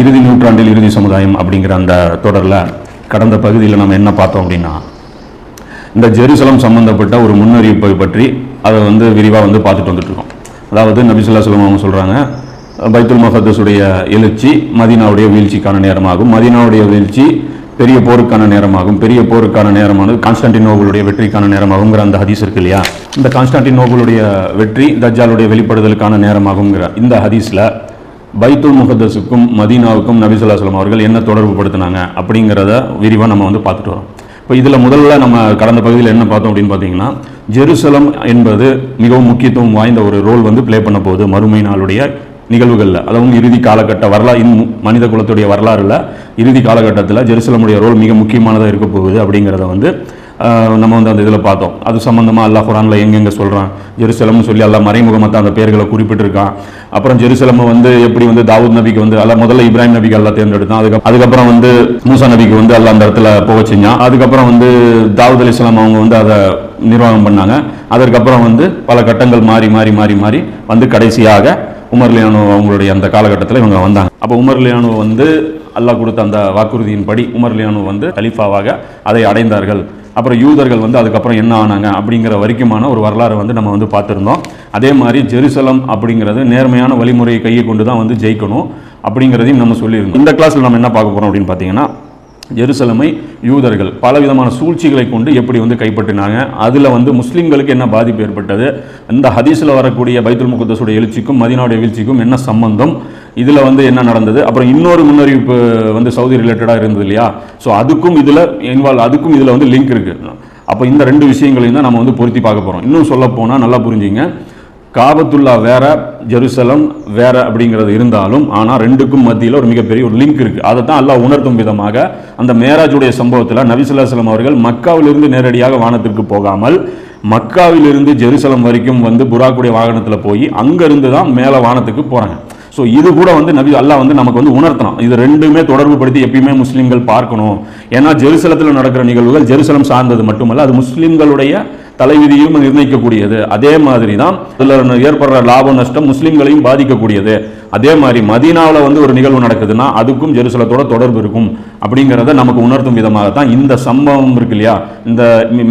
இறுதி நூற்றாண்டில் இறுதி சமுதாயம் அப்படிங்கிற அந்த தொடரில் கடந்த பகுதியில் நம்ம என்ன பார்த்தோம் அப்படின்னா இந்த ஜெருசலம் சம்பந்தப்பட்ட ஒரு முன்னறிவிப்பை பற்றி அதை வந்து விரிவாக வந்து பார்த்துட்டு வந்துட்டு இருக்கோம் அதாவது நபிசுல்லா சொல்லம் அவங்க சொல்கிறாங்க பைத்துல் மஹதஸுடைய எழுச்சி மதீனாவுடைய வீழ்ச்சிக்கான நேரமாகும். மதீனாவுடைய வீழ்ச்சி பெரிய போருக்கான நேரமாகும். பெரிய போருக்கான நேரமானது கான்ஸ்டான்டினோபுளுடைய வெற்றிக்கான நேரமாகுங்கிற அந்த ஹதீஸ் இருக்கு இல்லையா? இந்த கான்ஸ்டான்டினோபுளுடைய வெற்றி தஜ்ஜாலுடைய வெளிப்படுதலுக்கான நேரமாகுங்கிற இந்த ஹதீஸில் பைத்துல் முகதஸுக்கும் மதீனாவுக்கும் நபிசுல்லா சொல்லம் அவர்கள் என்ன தொடர்பு படுத்தினாங்க அப்படிங்கிறத விரிவாக நம்ம வந்து பார்த்துட்டு வரோம். இப்போ இதில் முதல்ல நம்ம கடந்த பகுதியில் என்ன பார்த்தோம் அப்படின்னு பார்த்தீங்கன்னா ஜெருசலம் என்பது மிகவும் முக்கியத்துவம் வாய்ந்த ஒரு ரோல் வந்து ப்ளே பண்ண போகுது மறுமை நாளுடைய நிகழ்வுகளில். அதுவும் இறுதி காலகட்ட வரலாறு இன் மனித குலத்துடைய வரலாறுல இறுதி காலகட்டத்தில் ஜெருசலமுடைய ரோல் மிக முக்கியமானதாக இருக்க போகுது அப்படிங்கிறத வந்து நம்ம வந்து அந்த இதில் பார்த்தோம். அது சம்மந்தமாக அல்லாஹ் குரானில் எங்கெங்கே சொல்கிறான் ஜெருசலம்னு சொல்லி எல்லாம் மறைமுகமாக அந்த பேர்களை குறிப்பிட்டிருக்கான். அப்புறம் ஜெருசலம் வந்து எப்படி வந்து தாவூத் நபிக்கு வந்து அல்ல முதல்ல இப்ராஹிம் நபிக்கு அல்லாஹ் தேர்ந்தெடுத்தான். அதுக்கு அதுக்கப்புறம் வந்து மூசா நபிக்கு வந்து எல்லாம் அந்த இடத்துல போக செஞ்சான். அதுக்கப்புறம் வந்து தாவூத் அலி அவங்க வந்து அதை நிர்வாகம் பண்ணாங்க. அதற்கப்புறம் வந்து பல கட்டங்கள் மாறி மாறி மாறி மாறி வந்து கடைசியாக உமர்லியானோ அவங்களுடைய அந்த காலகட்டத்தில் இவங்க வந்தாங்க. அப்போ உமர்லியானோ வந்து அல்லாஹ் கொடுத்த அந்த வாக்குறுதியின்படி உமர்லியானோ வந்து கலிஃபாவாக அதை அடைந்தார்கள். அப்புறம் யூதர்கள் வந்து அதுக்கப்புறம் என்ன ஆனாங்க அப்படிங்கிற வரைக்குமான ஒரு வரலாறு வந்து நம்ம வந்து பார்த்துருந்தோம். அதே மாதிரி ஜெருசலம் அப்படிங்கிறது நேர்மையான வழிமுறையை கையை கொண்டு தான் வந்து ஜெயிக்கணும் அப்படிங்கிறதையும் நம்ம சொல்லியிருந்தோம். இந்த கிளாஸில் நம்ம என்ன பார்க்க போகிறோம் அப்படின்னு பார்த்தீங்கன்னா ஜெருசலமை யூதர்கள் பலவிதமான சூழ்ச்சிகளை கொண்டு எப்படி வந்து கைப்பற்றினாங்க அதில் வந்து முஸ்லீம்களுக்கு என்ன பாதிப்பு ஏற்பட்டது இந்த ஹதீஸில் வரக்கூடிய பைத்துல் முகத்தஸுடைய எழுச்சிக்கும் மதினாவுடைய வீழ்ச்சிக்கும் என்ன சம்பந்தம் இதில் வந்து என்ன நடந்தது? அப்புறம் இன்னொரு முன்னறிவிப்பு வந்து சவுதி ரிலேட்டடாக இருந்தது இல்லையா? ஸோ அதுக்கும் இதில் இன்வால்வ் அதுக்கும் இதில் வந்து லிங்க் இருக்குது அப்போ இந்த ரெண்டு விஷயங்களையும் தான் நம்ம வந்து பொருத்தி பார்க்க போகிறோம் இன்னும் சொல்ல போனால் நல்லா புரிஞ்சுங்க. காபத்துல்லா வேற ஜெருசலம் வேற அப்படிங்கிறது இருந்தாலும் ஆனால் ரெண்டுக்கும் மத்தியில் ஒரு மிகப்பெரிய ஒரு லிங்க் இருக்குது அதை தான் அல்லாஹ் உணர்த்தும் விதமாக அந்த மேராஜுடைய சம்பவத்தில் நபிசுல்லாஸ்லம் அவர்கள் மக்காவிலிருந்து நேரடியாக வானத்திற்கு போகாமல் மக்காவிலிருந்து ஜெருசலம் வரைக்கும் வந்து புறாக்குடைய வாகனத்தில் போய் அங்கேருந்து தான் மேலே வானத்துக்கு போகிறாங்க ஸோ இது கூட வந்து நபி அல்லா வந்து நமக்கு வந்து உணர்த்தணும். இது ரெண்டுமே தொடர்பு படுத்தி எப்பயுமே முஸ்லீம்கள் பார்க்கணும். ஏன்னா ஜெருசலத்தில் நடக்கிற நிகழ்வுகள் ஜெருசலம் சார்ந்தது மட்டுமல்ல அது முஸ்லீம்களுடைய தலைவிதியும் நிர்ணயிக்கக்கூடியது. அதே மாதிரி தான் இதில் ஏற்படுற லாப நஷ்டம் முஸ்லீம்களையும் பாதிக்கக்கூடியது. அதே மாதிரி மதீனாவில் வந்து ஒரு நிகழ்வு நடக்குதுன்னா அதுக்கும் ஜெருசலத்தோட தொடர்பு இருக்கும். அப்படிங்கிறத நமக்கு உணர்த்தும் விதமாக தான் இந்த சம்பவம் இருக்கு இல்லையா? இந்த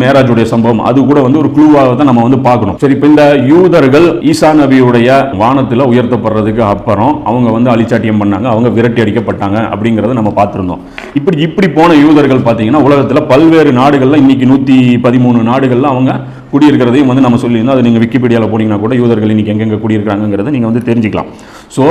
மேராஜுடைய சம்பவம். அது கூட வந்து ஒரு குழுவாக தான் நம்ம வந்து பார்க்கணும். சரி இப்போ இந்த யூதர்கள் ஈசா நபியுடைய வானத்தில் உயர்த்தப்படுறதுக்கு அப்புறம் அவங்க வந்து அழிச்சாட்டியம் பண்ணாங்க அவங்க விரட்டி அடிக்கப்பட்டாங்க அப்படிங்கிறத நம்ம பார்த்துருந்தோம். இப்படி இப்படி போன யூதர்கள் பார்த்தீங்கன்னா உலகத்தில் பல்வேறு நாடுகளில் இன்னைக்கு நூற்றி பதிமூணு நாடுகளில் அவங்க குடியிருக்கிறதையும் வந்து நம்ம சொல்லியிருந்தோம் அது நீங்கள் விக்கிபீடியாவில் போனீங்கன்னா கூட யூதர்கள் இன்னைக்கு எங்கெங்கே குடியிருக்கிறாங்கிறத நீங்கள் வந்து தெரிஞ்சுக்கலாம். ஸோ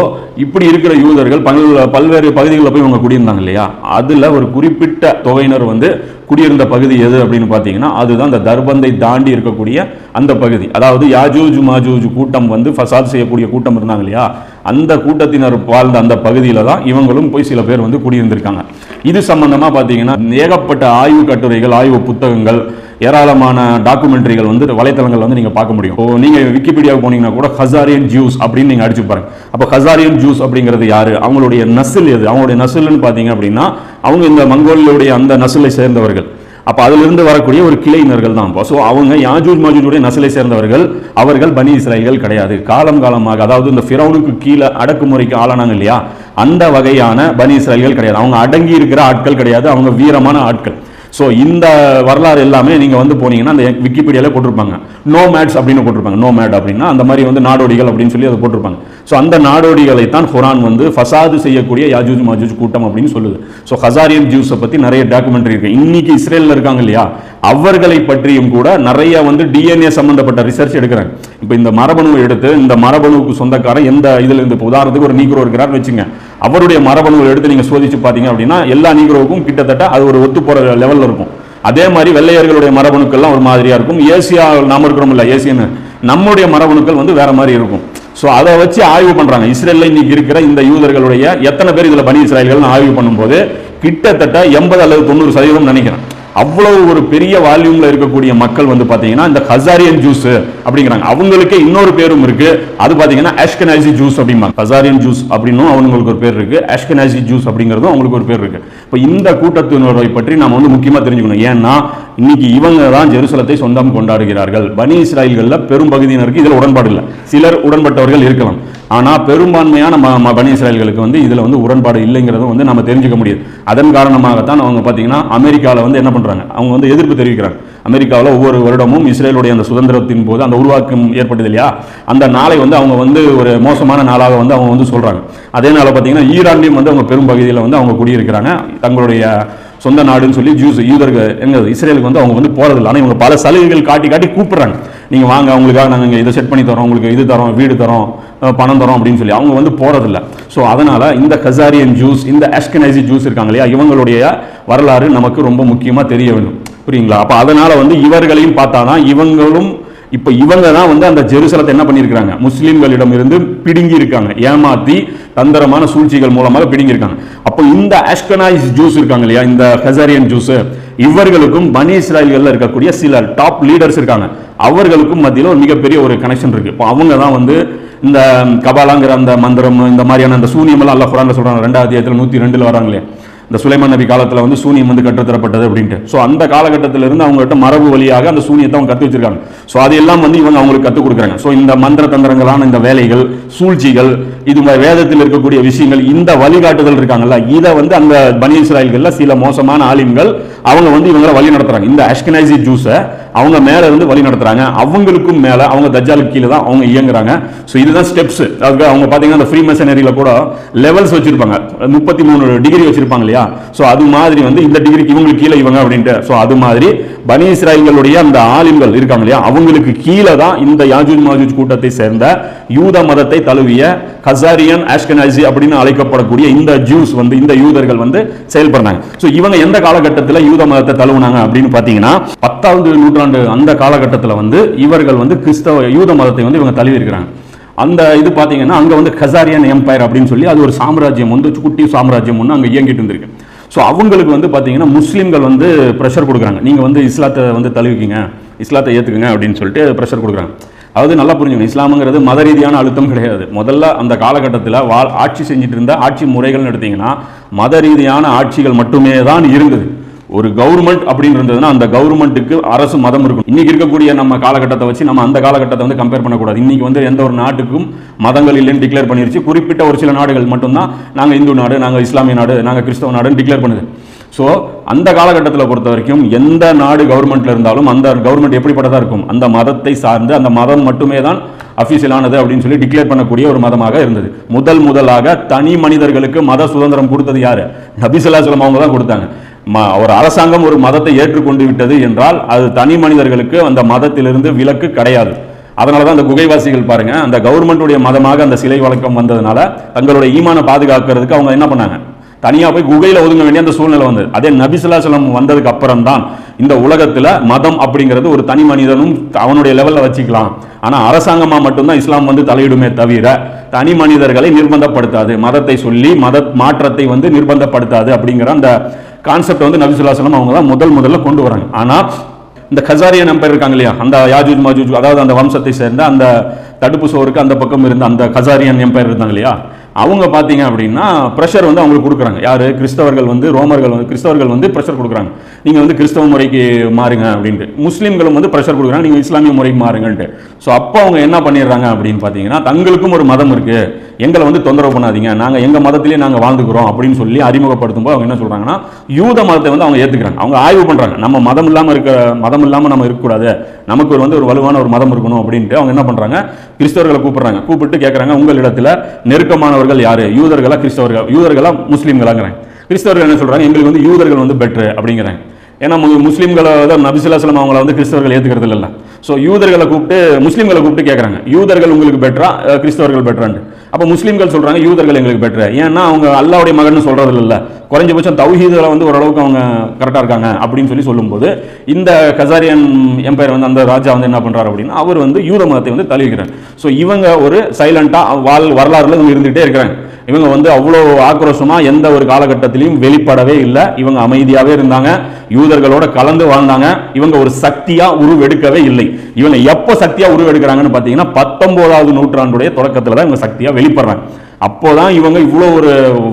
இப்படி இருக்கிற யூதர்கள் பல் பல்வேறு பகுதிகளில் போய் இவங்க குடியிருந்தாங்க இல்லையா? அதில் ஒரு குறிப்பிட்ட தொகையினர் வந்து குடியிருந்த பகுதி எது அப்படின்னு பார்த்தீங்கன்னா அதுதான் அந்த தர்பந்தை தாண்டி இருக்கக்கூடிய அந்த பகுதி. அதாவது யாஜூஜ் மாஜூஜ் கூட்டம் வந்து ஃபசாத் செய்யக்கூடிய கூட்டம் இருந்தாங்க இல்லையா? அந்த கூட்டத்தினர் வாழ்ந்த அந்த பகுதியில் தான் இவங்களும் போய் சில பேர் வந்து குடியிருந்திருக்காங்க. இது சம்பந்தமாக பார்த்தீங்கன்னா ஏகப்பட்ட ஆய்வு கட்டுரைகள் ஆய்வு புத்தகங்கள் ஏராளமான டாக்குமெண்ட்ரிகள் வந்து வலைத்தளங்கள் வந்து நீங்கள் பார்க்க முடியும். இப்போ நீங்கள் விக்கிபீடியாவுக்கு போனீங்கன்னா கூட ஹசாரியன் ஜூஸ் அப்படின்னு நீங்கள் அடிச்சு பாருங்க. அப்போ ஹசாரியன் ஜூஸ் அப்படிங்கிறது யார்? அவங்களுடைய நசில் எது? அவங்களுடைய நசில்னு பார்த்தீங்க அப்படின்னா அவங்க இந்த மங்கோலியுடைய அந்த நசிலை சேர்ந்தவர்கள். அப்போ அதிலிருந்து வரக்கூடிய ஒரு கிளையினர்கள் தான். ஸோ அவங்க யாஜூஜ் மாஜூஜுடைய நசிலை சேர்ந்தவர்கள். அவர்கள் பனி இஸ்ராயல்கள் கிடையாது. காலம் காலமாக அதாவது இந்த ஃபிரௌனுக்கு கீழே அடக்குமுறைக்கு ஆளானாங்க இல்லையா? அந்த வகையான பனி இஸ்ராயல்கள் கிடையாது. அவங்க அடங்கி இருக்கிற ஆட்கள் கிடையாது. அவங்க வீரமான ஆட்கள். ஸோ இந்த வரலாறு எல்லாமே நீங்கள் வந்து போனீங்கன்னா அந்த விக்கிபீடியாவில் போட்டிருப்பாங்க. நோ மேட்ஸ் அப்படின்னு போட்டிருப்பாங்க. நோ மேட் அப்படின்னா அந்த மாதிரி வந்து நாடோடிகள் அப்படின்னு சொல்லி அதை போட்டிருப்பாங்க. ஸோ அந்த நாடோடிகளை தான் குரான் வந்து ஃபசாது செய்யக்கூடிய யாஜூஜ் மாஜூஜ் கூட்டம் அப்படின்னு சொல்லுது. ஸோ ஹசாரியன் ஜூஸை பற்றி நிறைய டாக்குமெண்ட்ரி இருக்கு. இன்னைக்கு இஸ்ரேலில் இருக்காங்க இல்லையா? அவர்களை பற்றியும் கூட நிறைய வந்து டிஎன்ஏ சம்பந்தப்பட்ட ரிசர்ச் எடுக்கிறாங்க. இப்போ இந்த மரபணுவை எடுத்து இந்த மரபணுவுக்கு சொந்தக்காரன் எந்த இதில் இருந்து உதாரணத்துக்கு ஒரு நீக்ரோ இருக்கிறார்னு வச்சுங்க. அவருடைய மரபணுகள் எடுத்து நீங்கள் சோதிச்சு பார்த்தீங்க அப்படின்னா எல்லா நீக்ரோவுக்கும் கிட்டத்தட்ட அது ஒரு ஒத்து போகிற லெவலில் இருக்கும். அதே மாதிரி வெள்ளையர்களுடைய மரபணுக்கள்லாம் ஒரு மாதிரியாக இருக்கும். ஏசியா நாம் இருக்கிறோம் இல்லை ஏசியன்னு நம்முடைய மரபணுக்கள் வந்து வேற மாதிரி இருக்கும். ஸோ அதை வச்சு ஆய்வு பண்ணுறாங்க இஸ்ரேல்ல இன்னைக்கு இருக்கிற இந்த யூதர்களுடைய எத்தனை பேர் இதில் பனி இஸ்ரேல்கள்னு ஆய்வு பண்ணும்போது கிட்டத்தட்ட எண்பது அல்லது தொண்ணூறு சதவீதம் நினைக்கிறேன். அவ்வளவு ஒரு பெரிய வால்யூம்ல இருக்கக்கூடிய மக்கள் வந்து பாத்தீங்கன்னா இந்த ஹசாரியன் ஜூஸ் அப்படிங்கிறாங்க. அவங்களுக்கு இன்னொரு பேரும் இருக்கு. அது பாத்தீங்கன்னா அஷ்கனாசி ஜூஸ் அப்படிம்பாங்க. ஹசாரியன் ஜூஸ் அப்படின்னும் அவங்களுக்கு ஒரு பேர் இருக்கு. அஷ்கனாசி ஜூஸ் அப்படிங்கிறதும் அவங்களுக்கு ஒரு பேர் இருக்கு. இப்போ இந்த கூட்டத்தினரை பற்றி நம்ம வந்து முக்கியமா தெரிஞ்சுக்கணும். ஏன்னா இன்னைக்கு இவங்க தான் ஜெருசலத்தை சொந்தம் கொண்டாடுகிறார்கள். பனி இஸ்ராயல்கள்ல பெரும் பகுதியினருக்கு இதில் உடன்பாடு இல்லை. சிலர் உடன்பட்டவர்கள் இருக்கலாம். ஆனால் பெரும்பான்மையான ம பனி இஸ்ரேல்களுக்கு வந்து இதில் வந்து உடன்பாடு இல்லைங்கிறத வந்து நம்ம தெரிஞ்சுக்க முடியுது. அதன் காரணமாகத்தான் அவங்க பார்த்தீங்கன்னா அமெரிக்காவில் வந்து என்ன பண்ணுறாங்க அவங்க வந்து எதிர்ப்பு தெரிவிக்கிறாங்க. அமெரிக்காவில் ஒவ்வொரு வருடமும் இஸ்ரேலுடைய அந்த சுதந்திரத்தின் போது அந்த உருவாக்கம் ஏற்பட்டது இல்லையா? அந்த நாளை வந்து அவங்க வந்து ஒரு மோசமான நாளாக வந்து அவங்க வந்து சொல்கிறாங்க அதே நாளில் பார்த்தீங்கன்னா ஈரான்லேயும் வந்து அவங்க பெரும் பகுதியில் வந்து அவங்க குடியிருக்கிறாங்க. தங்களுடைய சொந்த நாடுன்னு சொல்லி ஜூஸ் யூதர்கள் எங்க இஸ்ரேலுக்கு வந்து அவங்க வந்து போகிறதில்ல ஆனால் இவங்க பல சலுகைகள் காட்டி காட்டி கூப்பிட்றாங்க. நீங்கள் வாங்க அவங்களுக்காக நாங்கள் இங்கே இதை செட் பண்ணி தரோம் உங்களுக்கு இது தரோம் வீடு தரோம் பணம் தரோம் அப்படின்னு சொல்லி அவங்க வந்து போகிறதில்ல ஸோ அதனால் இந்த கசாரியன் ஜூஸ் இந்த அஷ்கனைசி ஜூஸ் இருக்காங்க இல்லையா இவங்களுடைய வரலாறு நமக்கு ரொம்ப முக்கியமாக தெரிய வேண்டும். புரியுங்களா? அப்போ அதனால் வந்து இவர்களையும் பார்த்தாதான் இவங்களும் இப்போ இவங்க தான் வந்து அந்த ஜெருசலத்தை என்ன பண்ணியிருக்காங்க முஸ்லீம்களிடம் இருந்து பிடுங்கி இருக்காங்க ஏமாத்தி தந்திரமான சூழ்ச்சிகள் மூலமாக பிடுங்கி இருக்காங்க அப்போ இந்த ஆஷ்கனைஸ் ஜூஸ் இருக்காங்க இல்லையா இந்த ஹெசாரியன் ஜூஸ் இவர்களுக்கும் பனி இஸ்ராயல்களில் இருக்கக்கூடிய சில டாப் லீடர்ஸ் இருக்காங்க. அவர்களுக்கும் மத்தியில் ஒரு மிகப்பெரிய ஒரு கனெக்ஷன் இருக்கு. இப்போ அவங்க தான் வந்து இந்த கபாலாங்கிற அந்த மந்திரம் இந்த மாதிரியான அந்த சூனியமெல்லாம் அல்ல அல்லாஹ் சொல்கிறாங்க சொல்றாங்க ரெண்டாவது அத்தியாயத்தில் நூற்றி ரெண்டில் வராங்களே இந்த சுலைமான் நபி காலத்தில் வந்து சூனியம் வந்து கற்றுத்தரப்பட்டது அப்படின்ட்டு. ஸோ அந்த காலகட்டத்தில இருந்து அவங்ககிட்ட மரபு வழியாக அந்த சூனியத்தை அவங்க கற்று வச்சிருக்காங்க. ஸோ அதையெல்லாம் வந்து இவங்க அவங்களுக்கு கற்றுக் கொடுக்குறாங்க. ஸோ இந்த மந்திர தந்திரங்களான இந்த வேலைகள் சூழ்ச்சிகள் இது வேதத்தில் இருக்கக்கூடிய விஷயங்கள் இந்த வழிகாட்டுதல் இருக்காங்கல்ல இதை வந்து அந்த பனி இஸ்ராயல்கள்ல சில மோசமான ஆலிம்கள் அவங்க வந்து இவங்களை வழி நடத்துறாங்க. இந்த அஷ்கனைசி ஜூஸை அவங்க மேலே இருந்து வழி நடத்துறாங்க. அவங்களுக்கும் மேலே அவங்க தஜ்ஜாலுக்கு கீழே தான் அவங்க இயங்குறாங்க. ஸோ இதுதான் ஸ்டெப்ஸ் அதுக்கு அவங்க பார்த்தீங்கன்னா அந்த ஃப்ரீ மெஷனரியில் கூட லெவல்ஸ் வச்சிருப்பாங்க. முப்பத்தி மூணு டிகிரி வச்சிருப்பாங்க இல்லையா? ஸோ அது மாதிரி வந்து இந்த டிகிரிக்கு இவங்களுக்கு கீழே இவங்க அப்படின்ட்டு. ஸோ அது மாதிரி பனி அந்த ஆலிம்கள் இருக்காங்க இல்லையா? அவங்களுக்கு கீழே தான் இந்த யாஜூஜ் மாஜூஜ் கூட்டத்தை சேர்ந்த யூத மதத்தை தழுவிய கசாரியன் ஆஷ்கனாசி அப்படின்னு அழைக்கப்படக்கூடிய இந்த ஜூஸ் வந்து இந்த யூதர்கள் வந்து செயல்படுறாங்க. ஸோ இவங்க எந்த காலகட்டத்தில் யூத மதத்தை தழுவுனாங்க அப்படின்னு பார்த்தீங்கன்னா பத்தாவது நூற்றாண்டு அந்த காலகட்டத்தில் வந்து இவர்கள் வந்து கிறிஸ்தவ யூத மதத்தை வந்து இவங்க தழுவி இருக்கிறாங்க. அந்த இது பார்த்தீங்கன்னா அங்கே வந்து கசாரியன் எம்பையர் அப்படின்னு சொல்லி அது ஒரு சாம்ராஜ்யம் வந்து குட்டி சாம்ராஜ்யம் ஒன்று அங்கே இயங்கிட்டு இருந்திருக்கு. ஸோ அவங்களுக்கு வந்து பார்த்தீங்கன்னா முஸ்லீம்கள் வந்து ப்ரெஷர் கொடுக்குறாங்க. நீங்கள் வந்து இஸ்லாத்தை வந்து தழுவிக்கிங்க இஸ்லாத்தை ஏற்றுக்குங்க அப்படின்னு சொல்லிட்டு ப்ரெஷர் கொடுக்குறாங்க. அதாவது நல்லா புரிஞ்சுக்கணும். இஸ்லாமுங்கிறது மத ரீதியான அழுத்தம் கிடையாது. முதல்ல அந்த காலகட்டத்தில் வா ஆட்சி செஞ்சுட்டு இருந்த ஆட்சி முறைகள்னு எடுத்திங்கன்னா மத ரீதியான ஆட்சிகள் மட்டுமே தான் இருந்தது. ஒரு கவர்மெண்ட் அப்படின்னு இருந்ததுன்னா அந்த கவர்மெண்ட்டுக்கு அரசு மதம் இருக்கும் இன்னைக்கு இருக்கக்கூடிய நம்ம காலகட்டத்தை வச்சு நம்ம அந்த காலகட்டத்தை வந்து கம்பேர் பண்ணக்கூடாது. இன்னைக்கு வந்து எந்த ஒரு நாட்டுக்கும் மதங்கள் இல்லைன்னு டிக்ளேர் பண்ணிருச்சு. குறிப்பிட்ட ஒரு சில நாடுகள் மட்டும்தான் நாங்கள் இந்து நாடு நாங்கள் இஸ்லாமிய நாடு நாங்கள் கிறிஸ்தவ நாடுன்னு டிக்ளேர் பண்ணுது. ஸோ அந்த காலகட்டத்தில் பொறுத்த வரைக்கும் எந்த நாடு கவர்மெண்ட்டில் இருந்தாலும் அந்த கவர்மெண்ட் எப்படிப்பட்டதாக இருக்கும்? அந்த மதத்தை சார்ந்து அந்த மதம் மட்டுமே தான் அஃபீஷியலானது அப்படின்னு சொல்லி டிக்ளேர் பண்ணக்கூடிய ஒரு மதமாக இருந்தது. முதல் முதலாக தனி மனிதர்களுக்கு மத சுதந்திரம் கொடுத்தது யாரு? நபிசல்லாஸ்லம் அவங்க தான் கொடுத்தாங்க. ஒரு அரசாங்கம் ஒரு மதத்தை ஏற்றுக்கொண்டு விட்டது என்றால் அது தனி மனிதர்களுக்கு அந்த மதத்திலிருந்து விலக்கு கிடையாது. அதனால தான் அந்த குகைவாசிகள் பாருங்க அந்த கவர்மெண்ட்டுடைய மதமாக அந்த சிலை வழக்கம் வந்ததுனால தங்களுடைய ஈமான பாதுகாக்கிறதுக்கு அவங்க என்ன பண்ணாங்க? தனியாக போய் குகையில் ஒதுங்க வேண்டிய அந்த சூழ்நிலை வந்தது. அதே நபிசுல்லாசலம் வந்ததுக்கு அப்புறம் தான் இந்த உலகத்தில் மதம் அப்படிங்கிறது ஒரு தனி மனிதனும் அவனுடைய லெவலில் வச்சுக்கலாம். ஆனால் அரசாங்கமாக மட்டும்தான் இஸ்லாம் வந்து தலையிடுமே தவிர தனி மனிதர்களை நிர்பந்தப்படுத்தாது. மதத்தை சொல்லி மத மாற்றத்தை வந்து நிர்பந்தப்படுத்தாது அப்படிங்கிற அந்த கான்செப்ட் வந்து நபிசுல்லாசலம் அவங்க தான் முதல் முதல்ல கொண்டு வராங்க. ஆனால் இந்த கசாரியன் நம்பர் இருக்காங்க இல்லையா? அந்த யாஜூஜ் மாஜூஜ் அதாவது அந்த வம்சத்தை சேர்ந்த அந்த தடுப்பு சோருக்கு அந்த பக்கம் இருந்த அந்த கசாரியன் எம்பையர் இருந்தாங்க இல்லையா? அவங்க பார்த்தீங்க அப்படின்னா ப்ரெஷர் வந்து அவங்களுக்கு கொடுக்குறாங்க. யார்? கிறிஸ்தவர்கள் வந்து ரோமர்கள் வந்து கிறிஸ்தவர்கள் வந்து ப்ரெஷர் கொடுக்குறாங்க. நீங்கள் வந்து கிறிஸ்தவ முறைக்கு மாறுங்க அப்படின்ட்டு. முஸ்லீம்களும் வந்து ப்ரெஷர் கொடுக்குறாங்க. நீங்கள் இஸ்லாமிய முறைக்கு மாறுங்கன்ட்டு. ஸோ அப்போ அவங்க என்ன பண்ணிடுறாங்க அப்படின்னு பார்த்தீங்கன்னா தங்களுக்கும் ஒரு மதம் இருக்குது எங்களை வந்து தொந்தரவு பண்ணாதீங்க. நாங்கள் எங்கள் மதத்திலே நாங்கள் வாழ்ந்துக்கிறோம் அப்படின்னு சொல்லி அறிமுகப்படுத்தும் போது அவங்க என்ன சொல்கிறாங்கன்னா யூத மதத்தை வந்து அவங்க ஏற்றுக்கிறாங்க அவங்க ஆய்வு பண்ணுறாங்க நம்ம மதம் இல்லாமல் இருக்க மதம் இல்லாமல் நம்ம இருக்கக்கூடாது. நமக்கு ஒரு வந்து ஒரு வலுவான ஒரு மதம் இருக்கணும் அப்படின்ட்டு அவங்க என்ன பண்ணுறாங்க கிறிஸ்தவர்களை கூப்பிட்றாங்க. கூப்பிட்டு கேட்குறாங்க உங்கள் இடத்தில் நெருக்கமான அவர்கள் யார்? யூதர்களா கிறிஸ்தவர்கள்? யூதர்களா முஸ்லீம்களாங்கிறேன். கிறிஸ்தவர்கள் என்ன சொல்கிறாங்க எங்களுக்கு வந்து யூதர்கள் வந்து பெட்ரு அப்படிங்கிறாங்க ஏன்னா முஸ்லீம்களை தான் நபிசுல்லாஸ்லம் அவங்கள வந்து கிறிஸ்தவர்கள் ஏற்றுக்கிறது இல்லை ஸோ யூதர்களை கூப்பிட்டு முஸ்லீம்களை கூப்பிட்டு கேட்குறாங்க யூதர்கள் உங்களுக்கு பெட்டரா கிறிஸ்தவர்கள் பெட்டரான்ட்டு அப்போ முஸ்லீம்கள் சொல்கிறாங்க யூதர்கள் எங்களுக்கு பெட்டர் ஏன்னா அவங்க அல்லாவுடைய மகன் சொல்கிறது இல்லை குறைஞ்சபட்சம் தௌஹீதில் வந்து ஓரளவுக்கு அவங்க கரெக்டாக இருக்காங்க அப்படின்னு சொல்லி சொல்லும்போது இந்த கசாரியன் எம்பையர் வந்து அந்த ராஜா வந்து என்ன பண்ணுறாரு அப்படின்னா அவர் வந்து யூத மதத்தை வந்து தழுவிக்கிறார். ஸோ இவங்க ஒரு சைலண்ட்டாக வாழ் வரலாறுல இவங்க இருந்துகிட்டே இருக்கிறாங்க. இவங்க வந்து அவ்வளோ ஆக்ரோஷமாக எந்த ஒரு காலகட்டத்திலையும் வெளிப்படவே இல்லை. இவங்க அமைதியாகவே இருந்தாங்க. யூதர்களோட கலந்து வாழ்ந்தாங்க. இவங்க ஒரு சக்தியாக உருவெடுக்கவே இல்லை. இவங்க எப்போ சக்தியாக உருவெடுக்கிறாங்கன்னு பார்த்தீங்கன்னா பத்தொம்போதாவது நூற்றாண்டுடைய தொடக்கத்தில் தான் இவங்க சக்தியாக வெளிப்படுறாங்க. அப்போதான் இவங்க இவ்வளோ ஒரு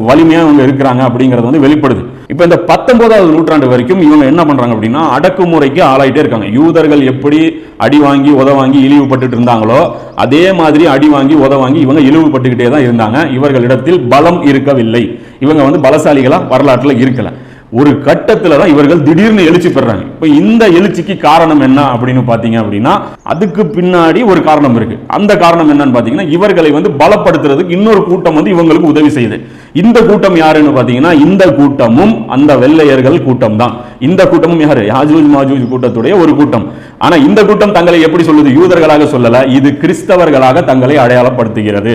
வலிமையாக இவங்க இருக்கிறாங்க அப்படிங்கிறது வந்து வெளிப்படுது. இப்போ இந்த பத்தொன்பதாவது நூற்றாண்டு வரைக்கும் இவங்க என்ன பண்றாங்க அப்படின்னா அடக்குமுறைக்கு ஆளாயிட்டே இருக்காங்க. யூதர்கள் எப்படி அடி வாங்கி உத வாங்கி இழிவுபட்டுட்டு இருந்தாங்களோ அதே மாதிரி அடி வாங்கி உத வாங்கி இவங்க இழிவுபட்டுக்கிட்டே தான் இருந்தாங்க. இவர்களிடத்தில் பலம் இருக்கவில்லை. இவங்க வந்து பலசாலிகளா வரலாற்றில் இருக்கல. ஒரு கட்டத்துல தான் இவர்கள் திடீர்னு எழுச்சி பெறாங்க. இப்போ இந்த எழுச்சிக்கு காரணம் என்ன அப்படின்னு பாத்தீங்க அப்படின்னா அதுக்கு பின்னாடி ஒரு காரணம் இருக்கு. அந்த காரணம் என்னன்னு பாத்தீங்கன்னா இவர்களை வந்து பலப்படுத்துறதுக்கு இன்னொரு கூட்டம் வந்து இவங்களுக்கு உதவி செய்யுது. இந்த கூட்டம் யாருன்னு பார்த்தீங்கன்னா இந்த கூட்டமும் அந்த வெள்ளையர்கள் கூட்டம் தான் இந்த கூட்டமும் யாரு? யாஜூஜ் மாஜூஜ் கூட்டத்துடைய ஒரு கூட்டம். ஆனா இந்த கூட்டம் தங்களை எப்படி சொல்லுது? யூதர்களாக சொல்லல. இது கிறிஸ்தவர்களாக தங்களை அடையாளப்படுத்துகிறது.